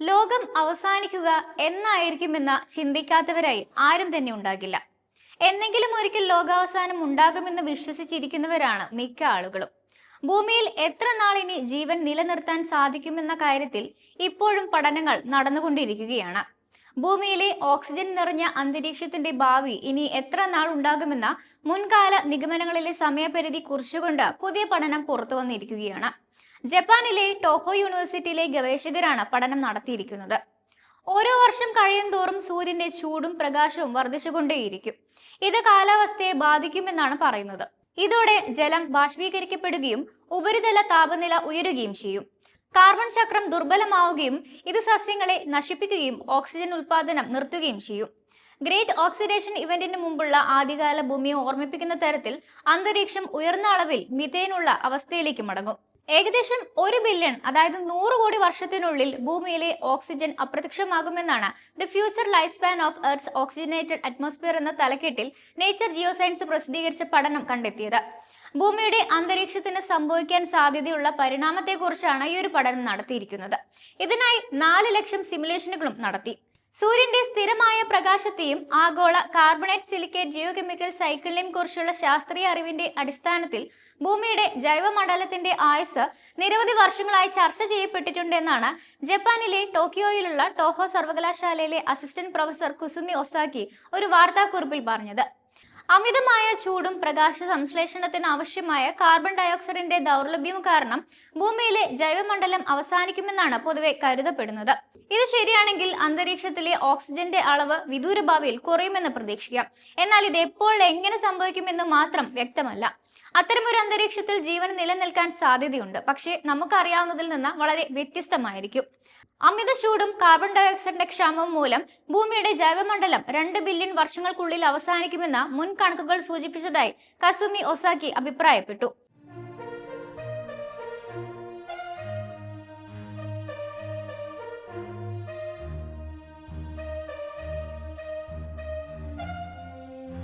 ലോകം അവസാനിക്കുക എന്നായിരിക്കുമെന്ന് ചിന്തിക്കാത്തവരായി ആരും തന്നെ ഉണ്ടാകില്ല. എന്നെങ്കിലും ഒരിക്കൽ ലോകാവസാനം ഉണ്ടാകുമെന്ന് വിശ്വസിച്ചിരിക്കുന്നവരാണ് മിക്ക ആളുകളും. ഭൂമിയിൽ എത്ര നാൾ ഇനി ജീവൻ നിലനിർത്താൻ സാധിക്കുമെന്ന കാര്യത്തിൽ ഇപ്പോഴും പഠനങ്ങൾ നടന്നുകൊണ്ടിരിക്കുകയാണ്. ഭൂമിയിലെ ഓക്സിജൻ നിറഞ്ഞ അന്തരീക്ഷത്തിന്റെ ഭാവി ഇനി എത്ര നാൾ ഉണ്ടാകുമെന്ന മുൻകാല നിഗമനങ്ങളിലെ സമയപരിധി കുറിച്ചുകൊണ്ട് പുതിയ പഠനം പുറത്തു വന്നിരിക്കുകയാണ്. ജപ്പാനിലെ ടോഹോ യൂണിവേഴ്സിറ്റിയിലെ ഗവേഷകരാണ് പഠനം നടത്തിയിരിക്കുന്നത്. ഓരോ വർഷം കഴിയും തോറും സൂര്യന്റെ ചൂടും പ്രകാശവും വർദ്ധിച്ചുകൊണ്ടേയിരിക്കും. ഇത് കാലാവസ്ഥയെ ബാധിക്കുമെന്നാണ് പറയുന്നത്. ഇതോടെ ജലം ബാഷ്പീകരിക്കപ്പെടുകയും ഉപരിതല താപനില ഉയരുകയും ചെയ്യും. കാർബൺ ചക്രം ദുർബലമാവുകയും ഇത് സസ്യങ്ങളെ നശിപ്പിക്കുകയും ഓക്സിജൻ ഉൽപാദനം നിർത്തുകയും ചെയ്യും. ഗ്രേറ്റ് ഓക്സിഡേഷൻ ഇവന്റിന് മുമ്പുള്ള ആദ്യകാല ഭൂമിയെ ഓർമ്മിപ്പിക്കുന്ന തരത്തിൽ അന്തരീക്ഷം ഉയർന്ന അളവിൽ മിഥേനുള്ള അവസ്ഥയിലേക്ക് മടങ്ങും. ഏകദേശം ഒരു ബില്യൺ അതായത് നൂറ് കോടി വർഷത്തിനുള്ളിൽ ഭൂമിയിലെ oxygen അപ്രത്യക്ഷമാകുമെന്നാണ് the future life span of earth's oxygenated atmosphere എന്ന തലക്കെട്ടിൽ നേച്ചർ ജിയോ സയൻസ് പ്രസിദ്ധീകരിച്ച പഠനം കണ്ടെത്തിയത്. ഭൂമിയുടെ അന്തരീക്ഷത്തിന് സംഭവിക്കാൻ സാധ്യതയുള്ള പരിണാമത്തെക്കുറിച്ചാണ് ഈ ഒരു പഠനം നടത്തിയിരിക്കുന്നത്. ഇതിനായി നാല് ലക്ഷം സിമുലേഷനുകളും നടത്തി. സൂര്യന്റെ സ്ഥിരമായ പ്രകാശത്തെയും ആഗോള കാർബണേറ്റ് സിലിക്കേറ്റ് ജിയോകെമിക്കൽ സൈക്കിളിനെയും കുറിച്ചുള്ള ശാസ്ത്രീയ അറിവിന്റെ അടിസ്ഥാനത്തിൽ ഭൂമിയുടെ ജൈവമണ്ഡലത്തിന്റെ ആയുസ് നിരവധി വർഷങ്ങളായി ചർച്ച ചെയ്യപ്പെട്ടിട്ടുണ്ടെന്നാണ് ജപ്പാനിലെ ടോക്കിയോയിലുള്ള ടോഹോ സർവകലാശാലയിലെ അസിസ്റ്റന്റ് പ്രൊഫസർ കുസുമി ഒസാക്കി ഒരു വാർത്താക്കുറിപ്പിൽ പറഞ്ഞത്. അമിതമായ ചൂടും പ്രകാശ സംശ്ലേഷണത്തിന് ആവശ്യമായ കാർബൺ ഡയോക്സൈഡിന്റെ ദൗർലഭ്യം കാരണം ഭൂമിയിലെ ജൈവമണ്ഡലം അവസാനിക്കുമെന്നാണ് പൊതുവെ കരുതപ്പെടുന്നത്. ഇത് ശരിയാണെങ്കിൽ അന്തരീക്ഷത്തിലെ ഓക്സിജന്റെ അളവ് വിദൂരഭാവിയിൽ കുറയുമെന്ന് പ്രതീക്ഷിക്കാം. എന്നാൽ ഇത് എപ്പോൾ എങ്ങനെ സംഭവിക്കുമെന്ന് മാത്രം വ്യക്തമല്ല. അത്തരമൊരു അന്തരീക്ഷത്തിൽ ജീവൻ നിലനിൽക്കാൻ സാധ്യതയുണ്ട്. പക്ഷേ നമുക്കറിയാവുന്നതിൽ നിന്ന് വളരെ വ്യത്യസ്തമായിരിക്കും. അമിത ചൂടും കാർബൺ ഡയോക്സൈഡിന്റെ ക്ഷാമവും മൂലം ഭൂമിയുടെ ജൈവമണ്ഡലം രണ്ട് ബില്യൺ വർഷങ്ങൾക്കുള്ളിൽ അവസാനിക്കുമെന്ന മുൻ കണക്കുകൾ സൂചിപ്പിച്ചതായി കസുമി ഒസാക്കി അഭിപ്രായപ്പെട്ടു.